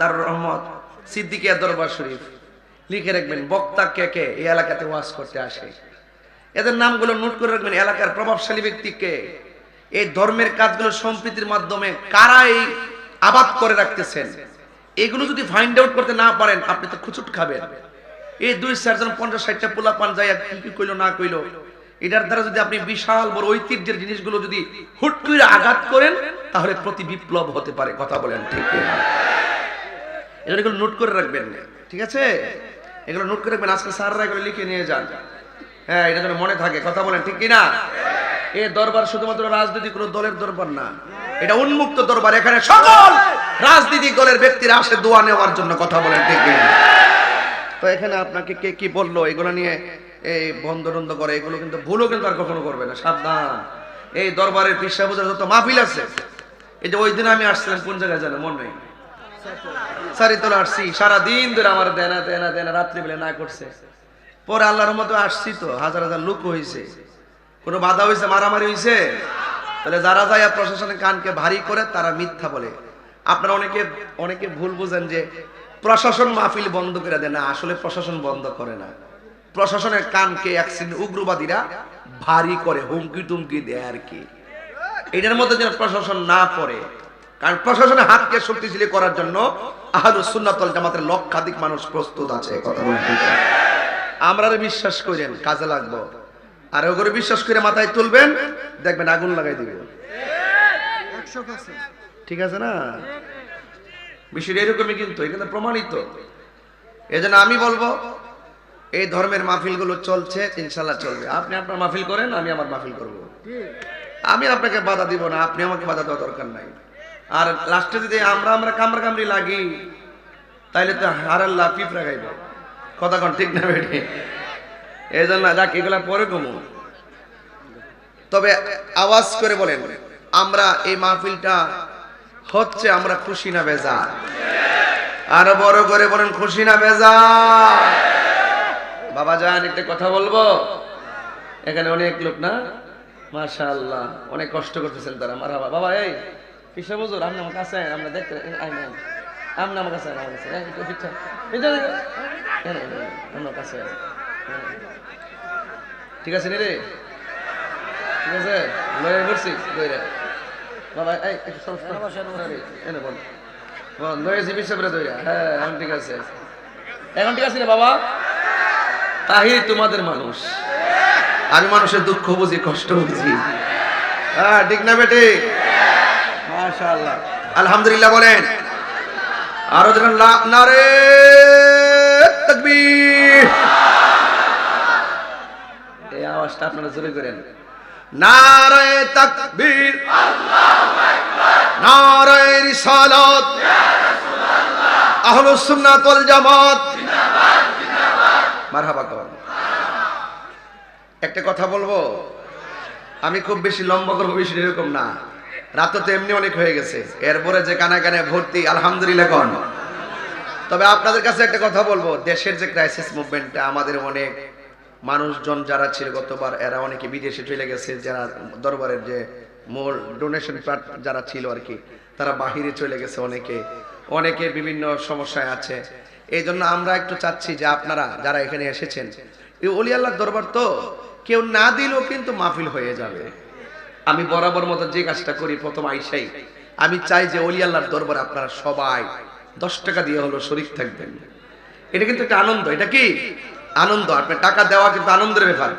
দারুর রহমত সিদ্দিকিয়া দরবার শরীফ। লিখে রাখবেন, বক্তা কে কে এই এলাকাতে ওয়াজ করতে আসে। এদের নামগুলো নোট করে রাখবেন, এলাকার প্রভাবশালী ব্যক্তিকে এই ধর্মের কাজগুলো সম্প্রীতির মাধ্যমে কারা এই আবাদ করে রাখতেছেন। এগুলো যদি ফাইন্ড আউট করতে না পারেন, আপনি তো খুচুট খাবেন। এই দুই চারজন পঞ্চাশ ষাটটা পোলা পান যায় কি কি কইলো না কইলো, এটার দ্বারা যদি আপনি বিশাল বড় ঐতিহ্যের জিনিসগুলো যদি হুট করে আঘাত করেন, তাহলে প্রতি বিপ্লব হতে পারে, কথা বলেন ঠিক কিনা? এগুলো নোট করে রাখবেন। ঠিক আছে? এগুলো নোট করে রাখবেন। আজকে স্যাররা এগুলো লিখে নিয়ে যান। হ্যাঁ এটা যেন মনে থাকে। কথা বলেন, ঠিক কিনা? এ দরবার শুধুমাত্র রাজনৈতিক কোনো দলের দরবার না। এটা উন্মুক্ত দরবার। এখানে সকল রাজনৈতিক দলের ব্যক্তিরা আসে দোয়া নেওয়ার জন্য। কথা বলেন, ঠিক কিনা? তো এখানে আপনাকে কে কি বলল? এগুলো নিয়ে এই বন্ধ টন্ধ করে। এগুলো কিন্তু ভুলও কিন্তু আর কখনো করবে না। সাবধান। এই দরবারের বুঝার যত মাহফিল আছে, এই যে ওই দিন আমি আসছিলাম, কোন জায়গায় জানো মনে নেই। আসছি সারা দিন ধরে আমার দেনা দেনা দেনা না করছে। পরে আল্লাহর মতো আসছি তো, হাজার হাজার লোক হয়েছে কোনো বাধা হয়েছে মারামারি হয়েছে তাহলে যারা যায় প্রশাসনের কানকে ভারী করে, তারা মিথ্যা বলে। আপনারা অনেকে অনেকে ভুল বুঝেন যে প্রশাসন মাহফিল বন্ধ করে দেয় না, আসলে প্রশাসন বন্ধ করে না। প্রশাসনের কানকে, এক শ্রেণির উগ্রবাদীরা ভারী করে, হুমকি টুমকি দেয় আর কি। এটার মধ্যে যেন প্রশাসন না পড়ে। কারণ প্রশাসনের হাতকে শক্তিশালী করার জন্য আহলু সুন্নাতল জামাতের লক্ষাধিক মানুষ প্রস্তুত আছে কথা বলতে আমরা বিশ্বাস করেন, কাজে লাগবো। আর ওগুলো বিশ্বাস করে মাথায় তুলবেন, দেখবেন আগুন লাগাই দিবে। ঠিক আছে না? বিষয়টা এরকমই কিন্তু এখানে প্রমাণিত। এজন্য আমি বলব, এই ধর্মের মাহফিলগুলো চলছে, ইনশাল্লাহ চলবে। আপনি আপনার মাহফিল করেন, আমি আমার মাহফিল করব। আমি আপনাকে বাধা দিব না, আপনি আমাকে বাধা দেওয়া দরকার নাই। আর লাস্টে যদি আমরা আমরা কামড়া কামড়ি লাগি, তাইলে তো হারাল্লা পিঁপড়া খাইব। কথা ঠিক না বেটি এই জন্য যাক এগুলা পরে কমু। তবে আওয়াজ করে বলেন, আমরা এই মাহফিলটা হচ্ছে আমরা খুশি না বেজা আরও বড় করে বলেন, খুশি না বেজা বাবা যান, একটা কথা বলব। এখানে অনেক লোক না? মাশাআল্লাহ, অনেক কষ্ট করতেছেন তারা। মারা বাবা, এই। কিসে বুঝুর আপনি আমার কাছে আয়েন, আমরা দেখতে আই না আপনি আমার কাছে আমার কাছে একটু না, আমার কাছে। ঠিক আছে রে? ঠিক আছে? লয়ে লয়ে। বাবা এই এনে বল। বল লয়ে যাবি সবরে দইরা হ্যাঁ এখন ঠিক আছে এখন ঠিক আছে রে বাবা? তাহি তোমাদের মানুষ। আমি মানুষের দুঃখ বুঝি কষ্ট বুঝি। হ্যাঁ ঠিক না বেটে আলহামদুলিল্লাহ বলেন। আরও যখন নারে তাকবীর। এই আওয়াজটা আপনারা জোরে করেন। নারায়ে তাকবীর। নারায়ে রিসালাত। আহলুস সুন্নাত ওয়াল জামাত। মারহাবা কর একটা কথা বলব? আমি খুব বেশি লম্বা করব, বেশি এরকম না। রাত তো এমনি অনেক হয়ে গেছে। এরপরে যে কানা কানে ভর্তি, আলহামদুলিল্লাহ কন। তবে আপনাদের কাছে একটা কথা বলব, দেশের যে ক্রাইসিস মুভমেন্টটা আমাদের অনেক মানুষজন যারা ছিল গতবার, এরা অনেকে বিদেশে চলে গেছে, যারা দরবারের যে মূল ডোনেশন যারা ছিল আর কি, তারা বাহিরে চলে গেছে অনেকে। অনেকে বিভিন্ন সমস্যায় আছে। এই জন্য আমরা একটু চাচ্ছি যে আপনারা যারা এখানে এসেছেন, এই অলি আল্লাহর দরবার তো কেউ না দিলেও কিন্তু মাহফিল হয়ে যাবে। আমি বরাবর মতো যে কাজটা করি, প্রথম আইসাই। আমি চাই যে অলি আল্লাহর দরবার আপনারা সবাই দশ টাকা দিয়ে হলো শরীর থাকবেন। এটা কিন্তু একটা আনন্দ। এটা কি? আনন্দ। আপনি টাকা দেওয়া কিন্তু আনন্দের ব্যাপার।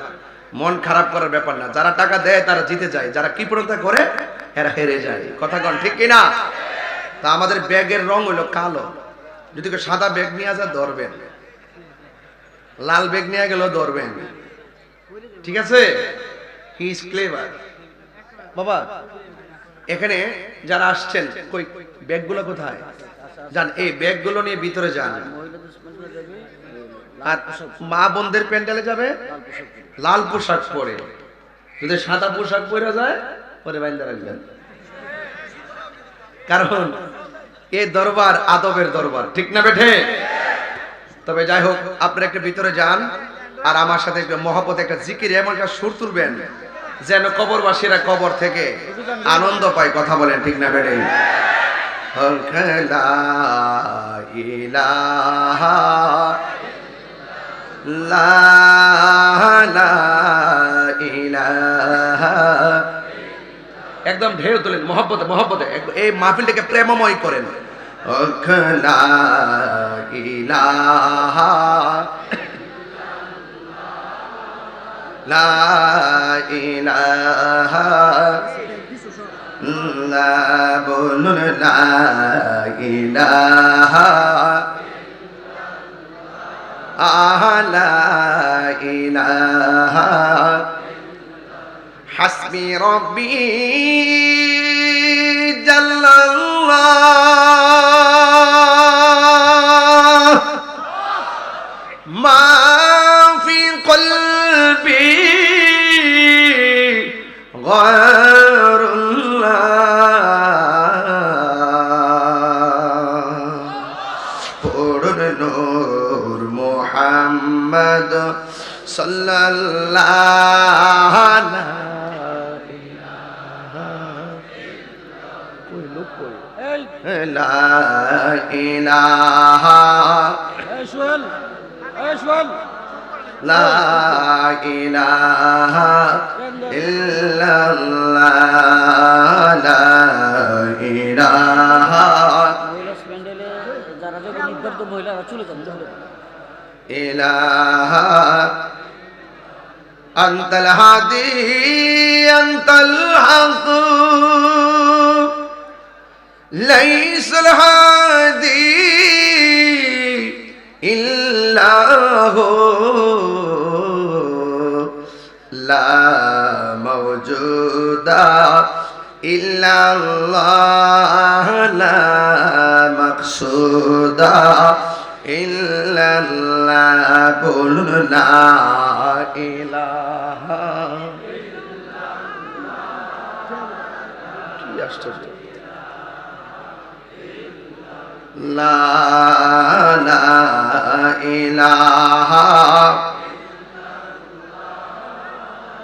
মন খারাপ করার ব্যাপার না। যারা টাকা দেয়, তারা জিতে যায়। যারা কৃপণতা করে, এরা হেরে যায়। কথা কন ঠিক কিনা? তা আমাদের ব্যাগের রং হলো কালো। যদি কেউ সাদা ব্যাগ নিয়ে যায়, ধরবেন। লাল ব্যাগ নিয়ে গেলেও ধরবেন। ঠিক আছে? হি ইজ ক্লেভার বাবা, এখানে যারা আসছেন, কই, ব্যাগগুলো কোথায়? যান, এই ব্যাগগুলো নিয়ে ভিতরে যান। আর মা বোনদের প্যান্ডেলে যাবে? লাল পোশাক পরে। যদি সাদা পোশাক পরে যায়, পরে বাইন্দা রাখবেন। কারণ, এ দরবার আদবের দরবার, ঠিক না বেঠে? তবে যাই হোক, আপনারা একটা ভিতরে যান, আর আমার সাথে মহাপত একটা জিকির, এমন একটা সুর তুলবেন। যেন কবরবাসীরা কবর থেকে আনন্দ পায়, কথা বলেন ঠিক না বেড়ে? একদম ঢেউ তোলেন মহব্বতে মহব্বতে। এই মাহফিলটাকে প্রেমময় করেন। ইলাহা লা ইলাহা লা বলুন লা ইলাহা আহা লা ইলাহা হাসবি রব্বি জাল্লাল্লাহ غير الله پورن نور محمد صلى الله لا إله أشول أشول لا إله إلا إله أنت الهادي أنت الحق ليس الهادي إلا هو لا موجودا إلا الله لا مقصودا إلا الله قل لا إله لا لا إله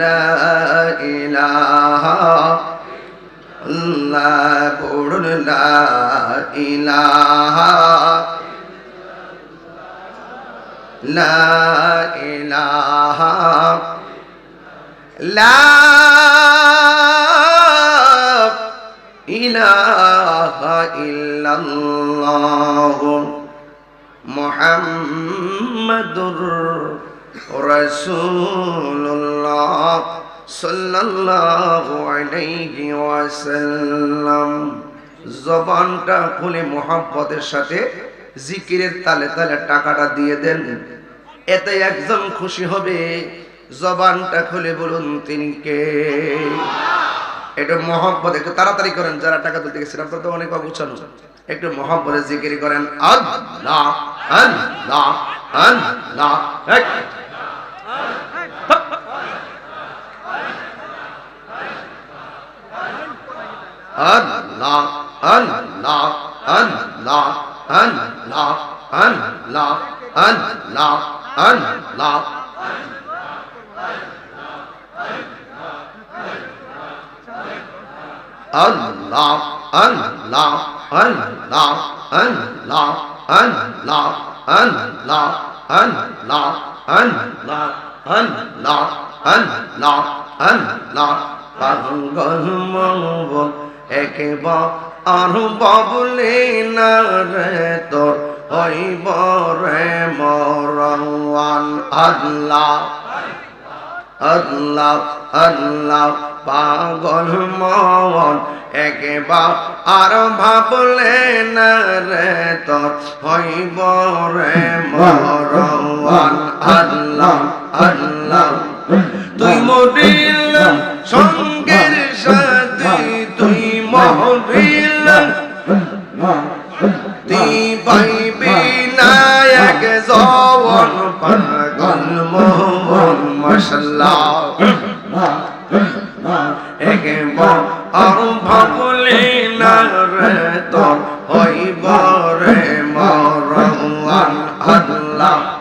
لا إله الله পড়ুন লা ইলাহা লা ইলাহা লা ইলাহা রসুল্লাহ সাল্লাল্লাহু আলাইহি ওয়াসাল্লাম জবানটা খুলে মোহাম্মতের সাথে জিকিরের তালে তালে টাকাটা দিয়ে দেন। এতে একজন খুশি হবে। জবানটা খুলে বলুন, তিনি কে? একটু মহব্বত, একটু তাড়াতাড়ি করেন, যারা টাকা তুলতে গেছিলাম তো অনেক অগুছানো একটু মহব্বতে জিকির করেন, আল্লাহ আল্লাহ আল্লাহ, এক Allah Allah Allah Allah Allah Allah Allah Allah, Allah, Allah, Allah, Allah, Allah, Allah, Allah, Allah, Allah, Allah, পাগল মব আর বাবুলে না রে তোর রে মরওয়ান। আল্লাহ আল্লাহ আল্লাহ, পাগল মন একবার আর ভাবলে না রে তোর হইব রে মরওয়ান। আল্লাহ আল্লাহ, তুই মরিল, সঙ্গের সাথে, তুই মহবিলন দিবাই বিনায়ক জওয়ান পাগল মোহন মাশাল্লাহ এক মহর ভবলিনার তোর হইবা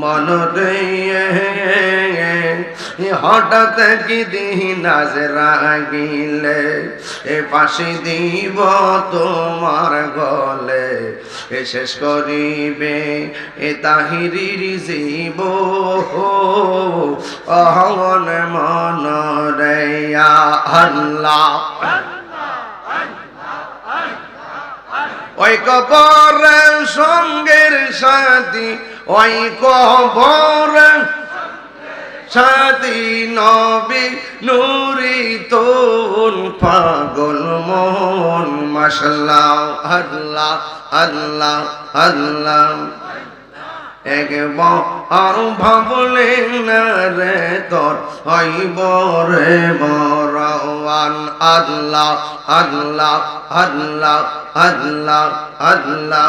মন হঠাৎ কি দিন আজ এ পাশে দিব তোমার গলে, এ শেষ করিবে এ তাহিরির জীব। অহন মন রে, আল্লাহ ওই কবর সঙ্গের সাথী ওই কবর সাথী নবী নুরি তোন পাগল মন মাসাল্লাহ আল্লাহ আল্লাহ আল্লাহ। একবার ভাবলে না রে তোর হইব রে মরওয়ান আল্লাহ আল্লাহ আল্লাহ আল্লাহ আল্লাহ আল্লাহ।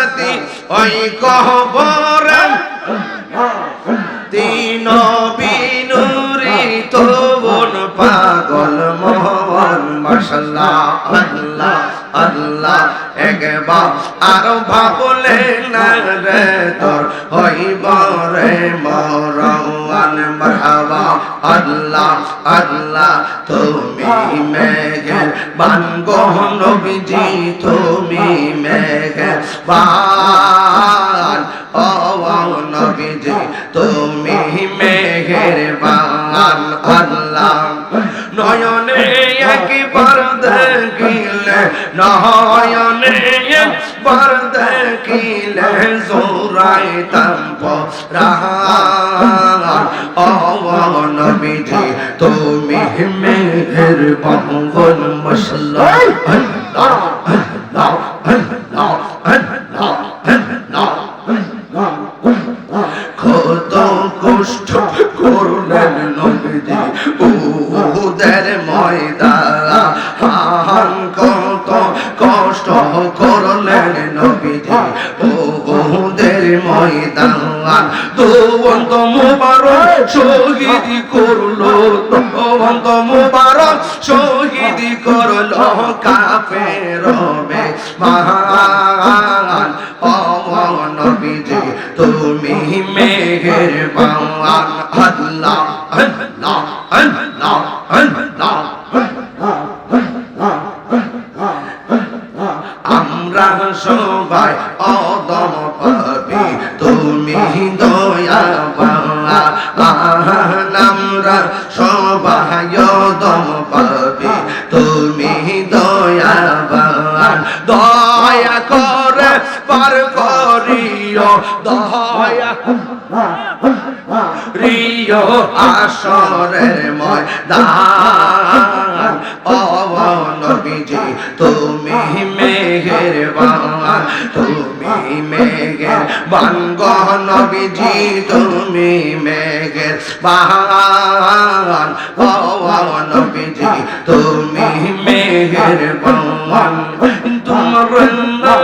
সাথী ওই কহবর তিন বিনুরি তোবন পাগল মোহন মশলা আল্লাহ আল্লাহ। একবার আর ভাবলে না তোর হইব রে মরওয়ান। মারহাবা, আল্লাহ আল্লাহ, তুমি মেঘের বানগো নবীজি, তুমি মেঘের বান। ও নবীজি, তুমি মেঘের বান। আল্লাহ, নয়নে একবার দেখিলে নয়নে একবার দেখিলে জোরাইতাম ও নবীজি তুমি মেঘের বাঙ্গল মশলা। আল্লাহ আল্লাহ আল্লাহ আল্লাহ আল্লাহ কত কষ্ট করলেন নবীজি উদের ময়দান। কত কষ্ট করলেন নবীজি। উদের ময়দান দোবন্ত মুবারক শহীদ করল, দোবন্ত মুবারক শহীদ করল কাফের বে মহান ও নবীজি, তুমি মেঘের বাওয়ান আল্লাহ আল্লাহ আল্লাহ আল্লাহ। আমরা সবাই অদম পাবি তুমি দয়া বাংলা আমরা সবাই অদম পাবি তুমি দয়া বাংলা দয়া করে পার করিও, দয়া রিয় আসরের ময়দান। ও নবীজি, তুমি মেঘের বান গো নবীজি তুমি মেঘের বান ও নবীজি তুমি মেঘের বঙ্গ তোমার না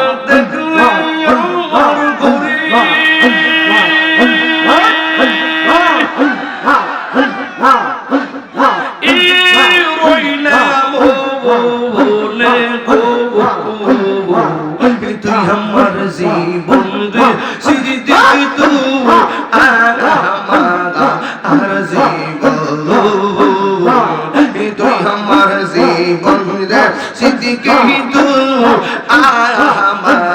আমার জীবন রে সিদ্দিকি তুই আমার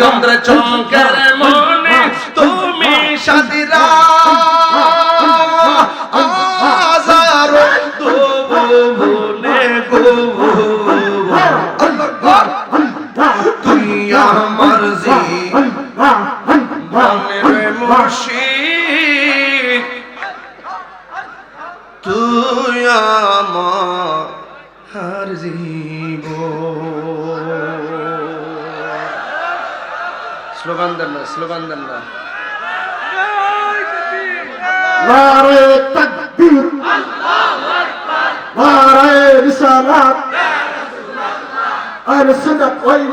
ইন্দ্র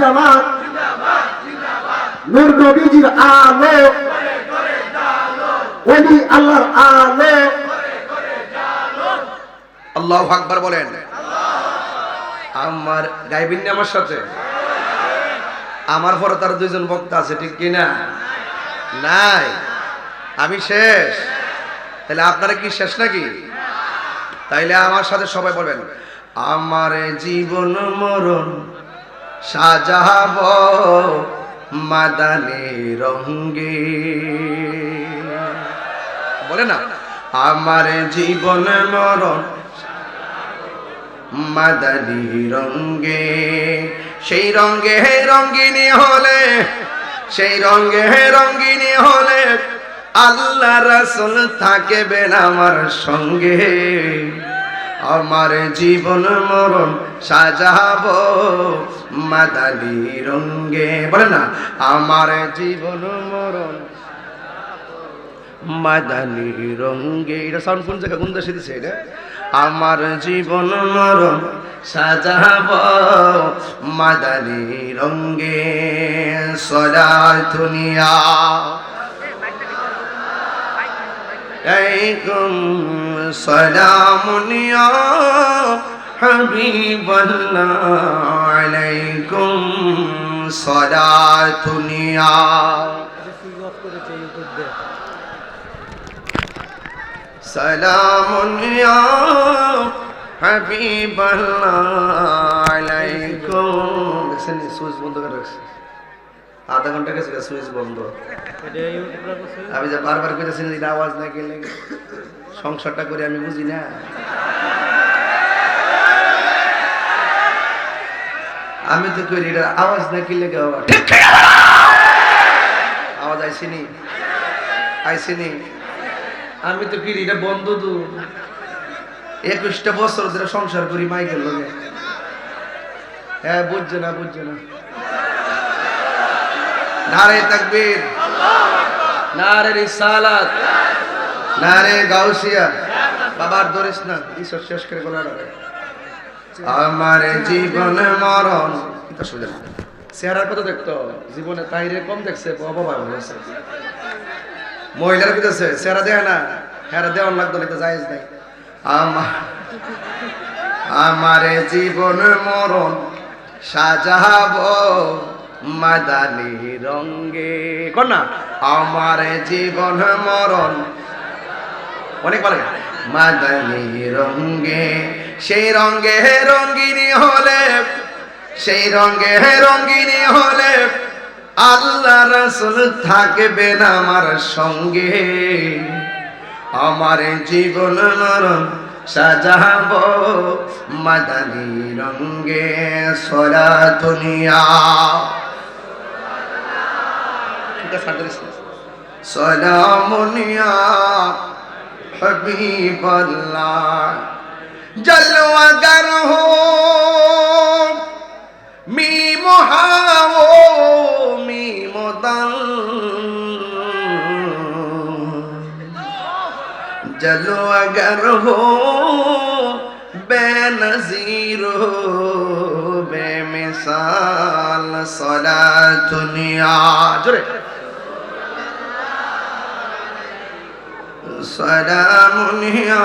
জামাত। নূর নবীজির আলো। আল্লাহর আলো। আল্লাহ আকবার বলেন। আমার গাইবিন না আমার সাথে আমার পরে তার দুইজন বক্তা আছে, ঠিক কিনা? নাই। আমি শেষ। তাহলে আপনারা কি শেষ নাকি? তাইলে আমার সাথে সবাই বলবেন, আমার জীবন মরণ সাজাব মাদানে রঙ্গে। বলে না, আমার জীবন মরণ মাদানি রঙ্গে। সেই রঙ্গে রঙ্গিনী হলে, সেই রঙ্গে রঙ্গিনী হলে আল্লাহ রসুল থাকবেন আমার সঙ্গে। আমার জীবন মরণ সাজাব মাদানি রঙ্গে বলে না, আমার জীবন মরণ মাদানি রঙ্গে এটা সাউন্ড কোন জায়গা দিছে এটা? আমার জীবন মরণ সাজাব মাদানি রঙ্গে সদা দুনিয়া عليكم سلام يا حبيب الله عليكم صلاة يا سلام يا حبيب الله عليكم দেখছেন সুইচ বন্ধ করে রাখছি আধা ঘন্টা গেছে সুইচ বন্ধ এটা ইউটিউবরা করছে আমি যে বারবার কইতেছি না এটা আওয়াজ না গেলে সংসারটা করে আমি বুঝি না আমি তো করি এটা আওয়াজ না কিনলে কে বাবা আওয়াজ আইসিনি আইসিনি আমি তো কিরি এটা বন্ধ তো? একুশটা বছর ধরে সংসার করি মাইকেল লোকে হ্যাঁ বুঝছে না বুঝছে না। নারে তাকবীর। নারে রিসালাত। নারে গাউসিয়া। বাবার ধরিস না, ঈশ্বর শেষ করে আমার জীবন মরণ। এটা কথা দেখতো। জীবনে তাইরে কম দেখছে বাবা হয়েছে। মহিলার কইতেছে সেরা দেয় না। হেরা দেওয়ার লাগতো না জায়েজ নাই। আমার আমার জীবন মরণ সাজাবো মাদানি রঙ্গে কন্যা আমার জীবন মরণ। অনেক ভালো। মাদানি রঙ্গে সেই রঙ্গে রঙ্গিনী হলে সেই রঙ্গে রঙ্গিনী হলে আল্লাহ রাসুল থাকবেন আমার সঙ্গে। আমার জীবন নরম সাজাব মাদানি রঙ্গে সরা দুনিয়া। হবি মুনিয়া হবিবল্লা জলওয়াগার হো। মিম হাও মিম দাল জলো আগর হো বেনজির বেমিসাল সলা দুনিয়া জোরে। সালামুনিয়া।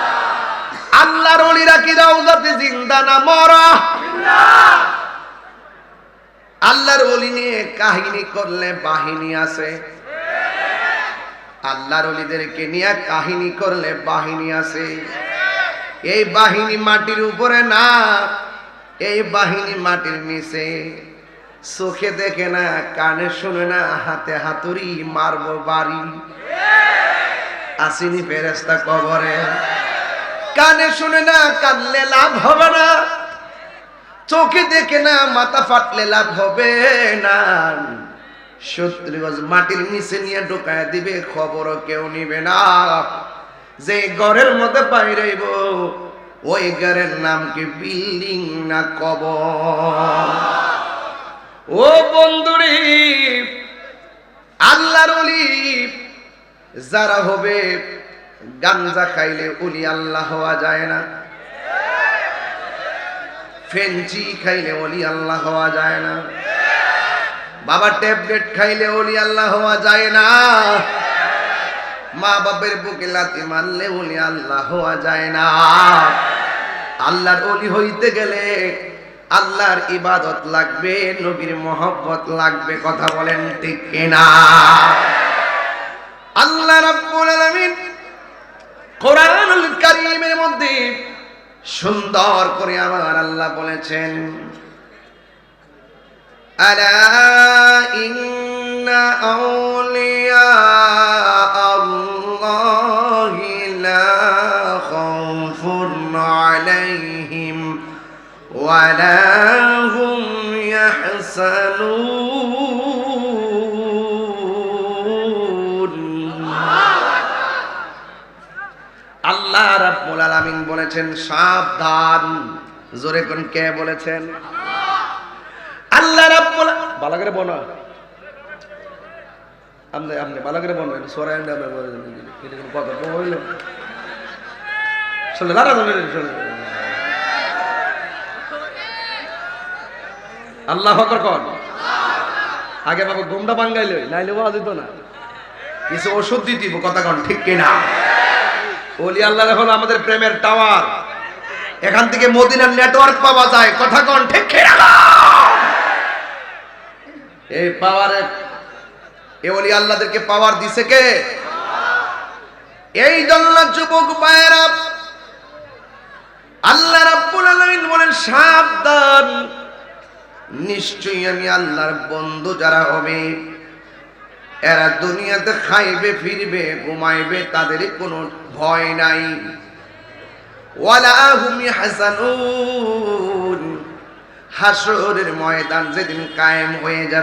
আল্লাহর ওলিরা কি রাউজাতে জিন্দা না মরা। আল্লাহর ওলি নিয়ে কাহিনী করলে বাহিনী আছে। আল্লাহর ওলিদেরকে নিয়ে কাহিনী করলে বাহিনী আছে। এই বাহিনী মাটির উপরে না, এই বাহিনী মাটির নিচে। চোখে দেখে না, কানে শুনে না, হাতে হাতুড়ি মারবো বাড়ি। আসিনি ফেরেস্তা কবরে। কানে শুনে না, কানলে লাভ হবে না। চোখে দেখে না, মাথা ফাটলে লাভ হবে না। শত্রুগজ মাটির নিচে নিয়ে ঢোকায় দিবে খবরও কেউ নিবে না। যে ঘরের মধ্যে বাইরেব ওই ঘরের নাম কি বিল্ডিং না কবর? ও বন্ধুরি, আল্লাহর যারা হবে গাঞ্জা খাইলে ওলি আল্লাহ হওয়া যায় না। ফেঞ্চি খাইলে ওলি আল্লাহ হওয়া যায় না। বাবা ট্যাবলেট খাইলে ওলি আল্লাহ হওয়া যায় না। মা বাপের বুকে লাতি মারলে ওলি আল্লাহ হওয়া যায় না। আল্লাহর অলি হইতে গেলে আল্লাহর ইবাদত লাগবে, নবীর মহব্বত লাগবে, কথা বলেন ঠিক কিনা? আল্লাহ রাব্বুল আলামিন কোরআনুল কারীমের মধ্যে সুন্দর করে আমার আল্লাহ বলেছেন আলা ইন্না হুম বলেছেন, সাবধান। জোরে কোন কে বলেছেন? আল্লাহ ভালো করে বলো। আমনে আমনে, ভালো করে আল্লাহ কন? আগে বাবা ঘুমটা বাঙ্গাইলে নাইলে দিত না। কিছু ওষুধ দিতিব, কথা কন, ঠিক কিনা? ওলি আল্লাহ হলো আমাদের প্রেমের টাওয়ার। এখান থেকে মদিনার নেটওয়ার্ক পাওয়া যায়। কথা কন, ঠিক এই পাওয়ারে এ ওলি আল্লাহদেরকে পাওয়ার দিছে কে? এই জন্য যুবক ভাইয়েরা আল্লাহ রাব্বুল আলামিন বলেন, সাবধান। নিশ্চয়ই আমি আল্লাহর বন্ধু যারা হবে। এরা দুনিয়াতে খাইবে, ফিরবে, ঘুমাইবে, তাদের কোনো ভয় নাই। হাসরের ময়দান যেদিন কায়েম হয়ে যাবে